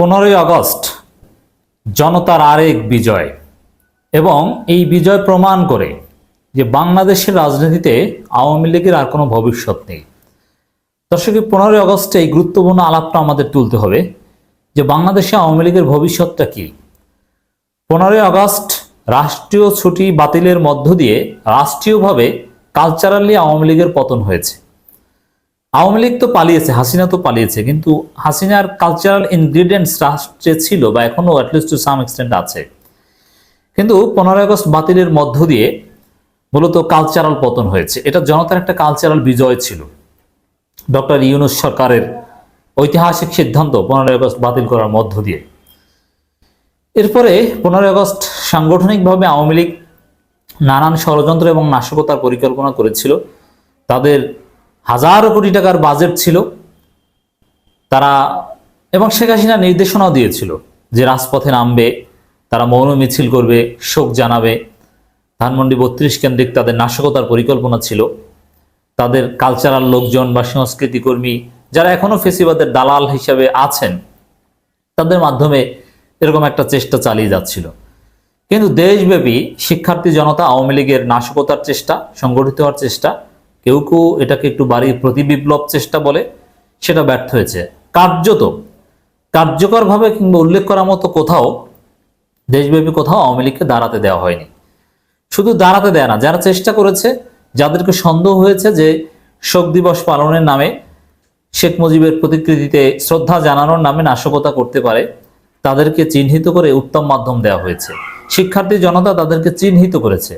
পনেরোই আগস্ট জনতার আরেক বিজয়। এবং এই বিজয় প্রমাণ করে যে বাংলাদেশের রাজনীতিতে আওয়ামী লীগের আর কোনো ভবিষ্যৎ নেই। দর্শক পনেরোই আগস্টে এই গুরুত্বপূর্ণ আলাপটা আমাদের তুলতে হবে যে বাংলাদেশে আওয়ামী লীগের ভবিষ্যৎটা কি। পনেরোই আগস্ট রাষ্ট্রীয় ছুটি বাতিলের মধ্য দিয়ে রাষ্ট্রীয়ভাবে কালচারালি আওয়ামী লীগের পতন হয়েছে। আওয়ামী লীগ তো পালিয়েছে, হাসিনা তো পালিয়েছে, কিন্তু হাসিনার কালচারাল ইনগ্রিডিয়েন্টস রাষ্ট্রে ছিল বা এখনও অ্যাটলিস্ট টু সাম এক্সটেন্ট আছে। কিন্তু পনেরোই আগস্ট বাতিলের মধ্য দিয়ে মূলত কালচারাল পতন হয়েছে। এটা জনতার একটা কালচারাল বিজয় ছিল। ডক্টর ইউনুস সরকারের ঐতিহাসিক সিদ্ধান্ত পনেরোই আগস্ট বাতিল করার মধ্য দিয়ে। এরপরে পনেরোই আগস্ট সাংগঠনিকভাবে আওয়ামী লীগ নানান ষড়যন্ত্র এবং নাশকতার পরিকল্পনা করেছিল। তাদের হাজারো কোটি টাকার বাজেট ছিল। তারা এবং শেখ হাসিনা নির্দেশনাও দিয়েছিল যে রাজপথে নামবে, তারা মৌন মিছিল করবে, শোক জানাবে। ধানমন্ডি বত্রিশ কেন্দ্রিক তাদের নাশকতার পরিকল্পনা ছিল। তাদের কালচারাল লোকজন বা সংস্কৃতি কর্মী যারা এখনও ফেসিবাদের দালাল হিসাবে আছেন, তাদের মাধ্যমে এরকম একটা চেষ্টা চালিয়ে যাচ্ছিল। কিন্তু দেশব্যাপী শিক্ষার্থী জনতা আওয়ামী লীগের নাশকতার চেষ্টা, সংগঠিত হওয়ার চেষ্টা কেউ কেউ এটাকে একটু বাড়ির প্রতিবিপ্লব চেষ্টা বলে, সেটা ব্যর্থ হয়েছে। কার্যত, কার্যকরভাবে কিংবা উল্লেখ করার মতো কোথাও, দেশব্যাপী কোথাও আওয়ামী লীগকে দাঁড়াতে দেওয়া হয়নি। শুধু দাঁড়াতে দেয় না, যারা চেষ্টা করেছে, যাদেরকে সন্দেহ হয়েছে যে শোক দিবস পালনের নামে শেখ মুজিবের প্রতিকৃতিতে শ্রদ্ধা জানানোর নামে নাশকতা করতে পারে, তাদেরকে চিহ্নিত করে উত্তম মাধ্যম দেওয়া হয়েছে। শিক্ষার্থী জনতা তাদেরকে চিহ্নিত করেছে।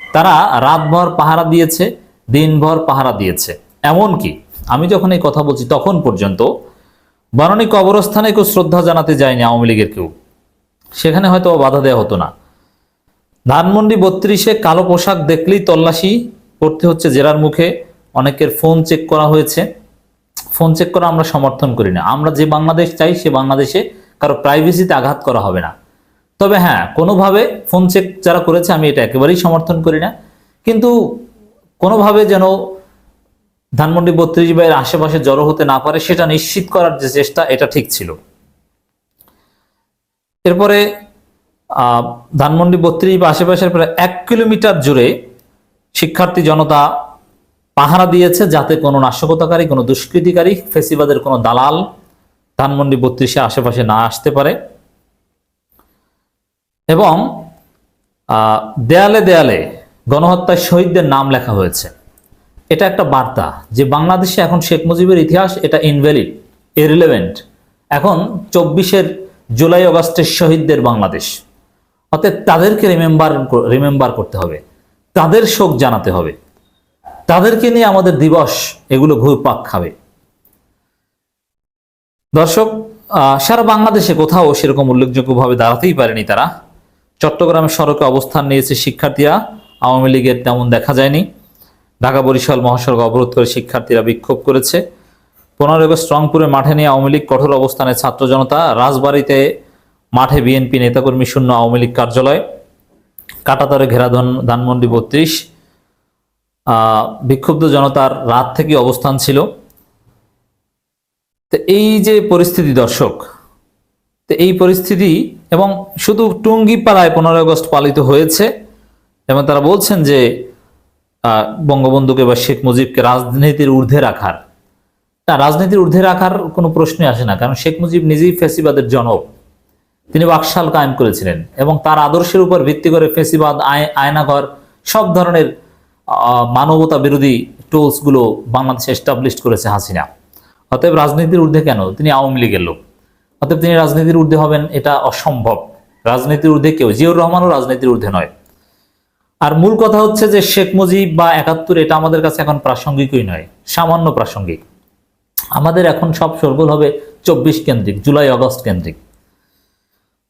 তারা রাতভর পাহারা দিয়েছে দিনভর পাহারা দিয়েছে। এমনকি আমি যখন এই কথা বলছি তখন পর্যন্ত বারণী কবরস্থানে কেউ শ্রদ্ধা জানাতে যায়নি আওয়ামী লীগের কেউ। সেখানে হয়তো বাধা দেওয়া হতো না। ধানমন্ডি বত্রিশে কালো পোশাক দেখলেই তল্লাশি করতে হচ্ছে জেরার মুখে। অনেকের ফোন চেক করা হয়েছে। ফোন চেক করা আমরা সমর্থন করি না। আমরা যে বাংলাদেশ চাই, সে বাংলাদেশে কারও প্রাইভেসিতে আঘাত করা হবে না। তবে হ্যাঁ কোনোভাবে ফোন চেক যারা করেছে, আমি এটা একেবারেই সমর্থন করি না। কিন্তু কোনোভাবে যেন ধানমন্ডি বত্রিশ বাইয়ের আশেপাশে জড়ো হতে না পারে, সেটা নিশ্চিত করার যে চেষ্টা, এটা ঠিক ছিল। এরপরে ধানমন্ডি বত্রিশ বা আশেপাশের প্রায় এক কিলোমিটার জুড়ে শিক্ষার্থী জনতা পাহারা দিয়েছে যাতে কোনো নাশকতাকারী, কোনো দুষ্কৃতিকারী, ফেসিবাদের কোনো দালাল ধানমন্ডি বত্রিশে আশেপাশে না আসতে পারে। এবং দেয়ালে দেয়ালে গণহত্যায় শহীদদের নাম লেখা হয়েছে। এটা একটা বার্তা যে বাংলাদেশে এখন শেখ মুজিবের ইতিহাস এটা ইনভ্যালিড ইরিলেভেন্ট এখন চব্বিশের জুলাই অগস্টের শহীদদের বাংলাদেশ। অতএব তাদেরকে রিমেম্বার রিমেম্বার করতে হবে। তাদের শোক জানাতে হবে। তাদেরকে নিয়ে আমাদের দিবস এগুলো ঘুরপাক খাবে। দর্শক সারা বাংলাদেশে কোথাও সেরকম উল্লেখযোগ্যভাবে দাঁড়াতেই পারেনি তারা। চট্টগ্রামের সড়কে অবস্থান নিয়েছে শিক্ষার্থীরা। আওয়ামী লীগের তেমন দেখা যায়নি। ঢাকা বরিশাল মহাসড়ক অবরোধ করে শিক্ষার্থীরা বিক্ষোভ করেছে। পনেরো আগস্ট রংপুরে মাঠে নিয়ে আওয়ামী লীগ কঠোর অবস্থানে ছাত্র জনতা, রাজবাড়িতে মাঠে বিএনপি নেতাকর্মী শূন্য আওয়ামী লীগ কার্যালয়, কাটাতারে ঘেরা ধান- ধানমন্ডি বত্রিশ বিক্ষুব্ধ জনতার রাত থেকে অবস্থান ছিল। তো এই যে পরিস্থিতি দর্শক, তো এই পরিস্থিতি এবং শুধু টুঙ্গিপাড়ায় পনেরোই আগস্ট পালিত হয়েছে এবং তারা বলছেন যে বঙ্গবন্ধুকে বা শেখ মুজিবকে রাজনীতির ঊর্ধ্বে রাখার। না, রাজনীতির ঊর্ধ্বে রাখার কোনো প্রশ্নই আসে না, কারণ শেখ মুজিব নিজেই ফেসিবাদের জনক। তিনি বাকশাল কায়েম করেছিলেন এবং তার আদর্শের উপর ভিত্তি করে ফেসিবাদ, আয়- আয়নাঘর, সব ধরনের মানবতা বিরোধী টুলসগুলো বাংলাদেশে এস্টাবলিশ করেছে হাসিনা। অতএব রাজনীতির ঊর্ধ্বে কেন? তিনি আওয়ামী লীগের লোক। অতএব তিনি রাজনীতির ঊর্ধ্বে হবেন, এটা অসম্ভব। রাজনীতির ঊর্ধ্বে কেউ, জিয়াউর রহমানও রাজনীতির ঊর্ধ্বে নয়। আর মূল কথা হচ্ছে যে শেখ মুজিব বা একাত্তর এটা আমাদের কাছে এখন প্রাসঙ্গিকই নয়, সামান্য প্রাসঙ্গিক। আমাদের এখন সব সরগোল হবে চব্বিশ কেন্দ্রিক, জুলাই, অগস্ট কেন্দ্রিক।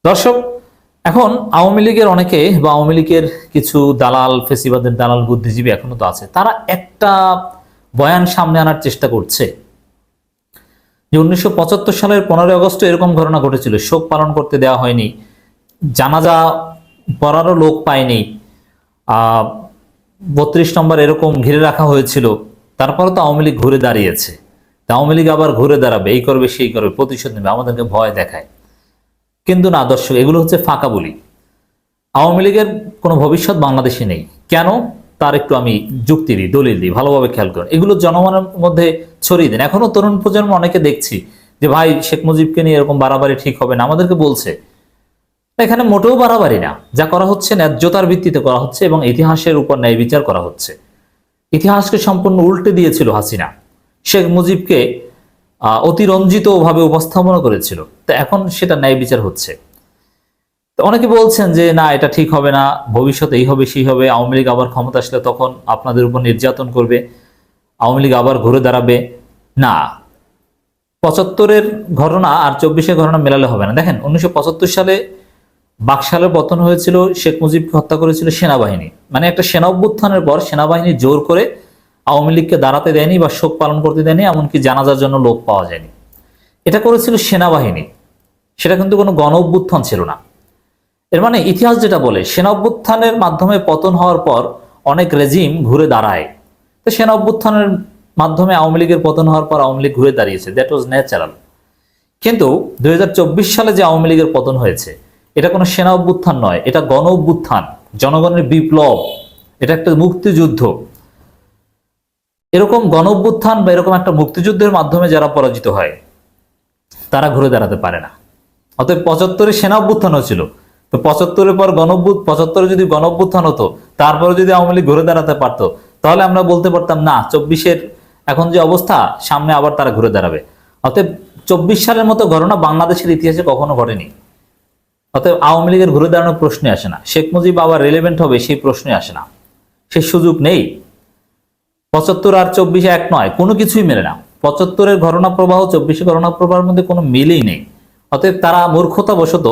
দর্শক, এখন আওয়ামী লীগের অনেকে বা আওয়ামী লীগের কিছু দালাল, ফেসিবাদের দালাল বুদ্ধিজীবী এখনও তো আছে, তারা একটা বয়ান সামনে আনার চেষ্টা করছে যে উনিশশো পঁচাত্তর সালের পনেরোই আগস্ট এরকম ঘটনা ঘটেছিল, শোক পালন করতে দেওয়া হয়নি, জানাজা পড়ারও লোক পায়নি বত্রিশ নম্বর এরকম ঘিরে রাখা হয়েছিল, তারপরে তো আওয়ামী লীগ ঘুরে দাঁড়িয়েছে। তা আওয়ামী লীগ আবার ঘুরে দাঁড়াবে, এই করবে, সেই করবে, প্রতিশোধ নেবে, আমাদেরকে ভয় দেখায়। কিন্তু না, দর্শক, এগুলো হচ্ছে ফাঁকা বলি। আওয়ামী লীগের কোনো ভবিষ্যৎ বাংলাদেশে নেই। কেন? তার একটু আমি যুক্তি দিই, দলিল দিই, ভালোভাবে খেয়াল করুন। এগুলো জনগণের মধ্যে ছড়িয়ে দেন। এখনও তরুণ প্রজন্ম অনেকে দেখছি যে, ভাই, শেখ মুজিবকে নিয়ে এরকম বাড়াবাড়ি ঠিক হবে না। আমাদেরকে বলছে এখানে মোটেও বাড়াবাড়ি না। যা করা হচ্ছে ন্যায্যতার ভিত্তিতে করা হচ্ছে এবং ইতিহাসের উপর ন্যায় বিচার করা হচ্ছে। ইতিহাসকে সম্পূর্ণ উল্টে দিয়েছিল হাসিনা। শেখ মুজিবকে অতিরঞ্জিতভাবে উপস্থাপনা করেছিল। তো এখন সেটা ন্যায় বিচার হচ্ছে। তো অনেকে বলছেন যে, না, এটা ঠিক হবে না। ভবিষ্যতে এই হবে, সেই হবে। আওয়ামী লীগ আবার ক্ষমতা আসলে তখন আপনাদের উপর নির্যাতন করবে। আওয়ামী লীগ আবার ঘুরে দাঁড়াবে। না। পঁচাত্তরের ঘটনা আর চব্বিশের ঘটনা মেলালে হবে না। দেখেন, উনিশশো পঁচাত্তর সালে বাকশালের পতন হয়েছিল, শেখ মুজিবকে হত্যা করেছিল সেনাবাহিনী। মানে একটা সেনা অভ্যুত্থানের পর সেনাবাহিনী জোর করে আওয়ামী লীগকে দাঁড়াতে দেয়নি বা শোক পালন করতে দেয়নি, এমনকি জানাজার জন্য লোক পাওয়া যায়নি। এটা করেছিল সেনাবাহিনী। সেটা কিন্তু কোনো গণ অভ্যুত্থান ছিল না। এর মানে ইতিহাস যেটা বলে, সেনা অভ্যুত্থানের মাধ্যমে পতন হওয়ার পর অনেক রেজিম ঘুরে দাঁড়ায়। তো সেনা অভ্যুত্থানের মাধ্যমে আওয়ামী লীগের পতন হওয়ার পর আওয়ামী লীগ ঘুরে দাঁড়িয়েছে। দ্যাট ওয়াজ ন্যাচারাল কিন্তু দুই হাজার চব্বিশ সালে যে আওয়ামী লীগের পতন হয়েছে এটা কোনো সেনা অভ্যুত্থান নয়, এটা গণ অভ্যুত্থান, জনগণের বিপ্লব, এটা একটা মুক্তিযুদ্ধ। এরকম গণ অভ্যুত্থান বা এরকম একটা মুক্তিযুদ্ধের মাধ্যমে যারা পরাজিত হয়, তারা ঘুরে দাঁড়াতে পারে না। অতএব পঁচাত্তরে সেনা অভ্যুত্থান হয়েছিল। তো পঁচাত্তরের পর গণভ্যুত পঁচাত্তরে যদি গণভ্যুত্থান হতো, তারপরে যদি আওয়ামী লীগ ঘুরে দাঁড়াতে পারতো, তাহলে আমরা বলতে পারতাম, না, চব্বিশের এখন যে অবস্থা, সামনে আবার তারা ঘুরে দাঁড়াবে। অতএব চব্বিশ সালের মতো ঘটনা বাংলাদেশের ইতিহাসে কখনো ঘটেনি। অতএব আওয়ামী লীগের ঘুরে দাঁড়ানোর প্রশ্নে আসে না। শেখ মুজিব আবার রেলেভেন্ট হবে, সেই প্রশ্নে আসে না। সে সুযোগ নেই। পঁচাত্তর আর চব্বিশে এক নয়, কোনো কিছুই মেলে না। পঁচাত্তরের ঘটনা প্রবাহ চব্বিশে ঘটনা প্রবাহের মধ্যে কোনো মিলেই নেই। অতএব তারা মূর্খতাবশত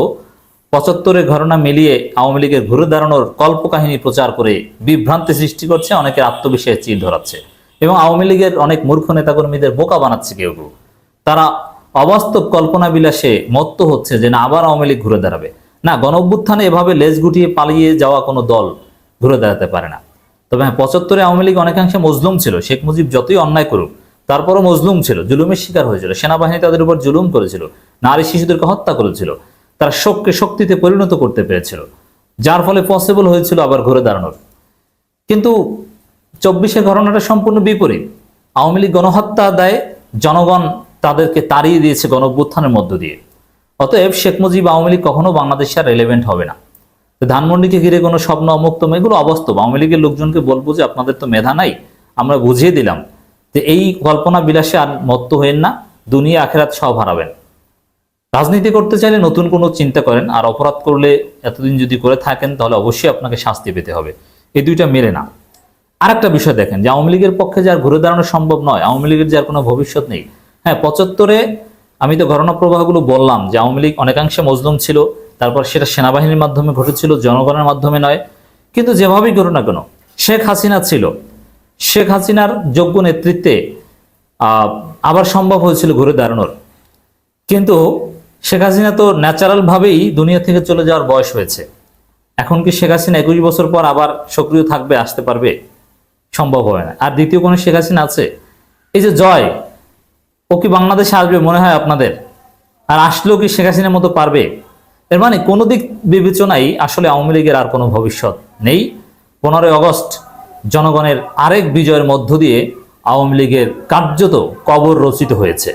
পঁচাত্তরের ঘটনা মিলিয়ে আওয়ামী লীগের ঘুরে দাঁড়ানোর কল্পকাহিনী প্রচার করে বিভ্রান্তি সৃষ্টি করছে অনেকে আত্মবিশ্বাসের চিল ধরাচ্ছে। এবং আওয়ামী লীগের অনেক মূর্খ নেতাকর্মীদের বোকা বানাচ্ছে কেউ কেউ। তারা অবাস্তব কল্পনা বিলাসে মত্ত হচ্ছে যে না, আবার আওয়ামী লীগ ঘুরে দাঁড়াবে। না গণ অভ্যুত্থানে এভাবে লেজ গুটিয়ে পালিয়ে যাওয়া কোনো দল ঘুরে দাঁড়াতে পারে না। তবে হ্যাঁ পঁচাত্তরে আওয়ামী লীগ অনেকাংশে মজলুম ছিল, শেখ মুজিব যতই অন্যায় করুক, তারপরও মজলুম ছিল, জুলুমের শিকার হয়েছিল, সেনাবাহিনী তাদের উপর জুলুম করেছিল, নারী শিশুদেরকে হত্যা করেছিল, তারা শোককে শক্তিতে পরিণত করতে পেরেছিল, যার ফলে পসিবল হয়েছিল আবার ঘুরে দাঁড়ানোর। কিন্তু চব্বিশের ঘটনাটা সম্পূর্ণ বিপরীত। আওয়ামী লীগ গণহত্যা দেয় জনগণ তাদেরকে তাড়িয়ে দিয়েছে গণ অভ্যুত্থানের মধ্য দিয়ে। অতএব শেখ মুজিব আওয়ামী লীগ কখনো বাংলাদেশে আর রেলেভেন্ট হবে না। ধানমন্ডিকে ঘিরে কোনো স্বপ্ন অমুক্তম এগুলো অবাস্তব। আওয়ামী লীগের লোকজনকে বলব যে, আপনাদের তো মেধা নাই। আমরা বুঝিয়ে দিলাম যে এই কল্পনা বিলাসে আর মত্ত হয়েন না। দুনিয়া, আখেরাত সব হারাবেন। রাজনীতি করতে চাইলে নতুন কোনো চিন্তা করেন। আর অপরাধ করলে এতদিন যদি করে থাকেন, তাহলে অবশ্যই আপনাকে শাস্তি পেতে হবে। এই দুইটা মেলে না। আরেকটা বিষয় দেখেন যে, আওয়ামী লীগের পক্ষে যার ঘুরে দাঁড়ানো সম্ভব নয়। আওয়ামী লীগের যার কোনো ভবিষ্যৎ নেই। হ্যাঁ পঁচাত্তরে আমি তো ঘটনা প্রবাহগুলো বললাম যে আওয়ামী লীগ অনেকাংশে মজলুম ছিল, তারপর সেটা সেনাবাহিনীর মাধ্যমে ঘটেছিল, জনগণের মাধ্যমে নয়। কিন্তু যেভাবেই ঘটুক না কেন, শেখ হাসিনা ছিল। শেখ হাসিনার যোগ্য নেতৃত্বে আবার সম্ভব হয়েছিল ঘুরে দাঁড়ানোর। কিন্তু শেখ হাসিনা তো ন্যাচারালভাবেই দুনিয়া থেকে চলে যাওয়ার বয়স হয়েছে। এখন কি শেখ হাসিনা একুশ বছর পর আবার সক্রিয় থাকবে, আসতে পারবে? সম্ভব হয় না। আর দ্বিতীয় কোনো শেখ হাসিনা আছে? এই যে জয় ও কি বাংলাদেশে আসবে মনে হয় আপনাদের? আর আসলেও কি শেখ হাসিনার মতো পারবে? এর মানে কোনো দিক বিবেচনাই আসলে আওয়ামী লীগের আর কোনো ভবিষ্যৎ নেই। পনেরোই অগস্ট জনগণের আরেক বিজয়ের মধ্য দিয়ে আওয়ামী লীগের কার্যত কবর রচিত হয়েছে।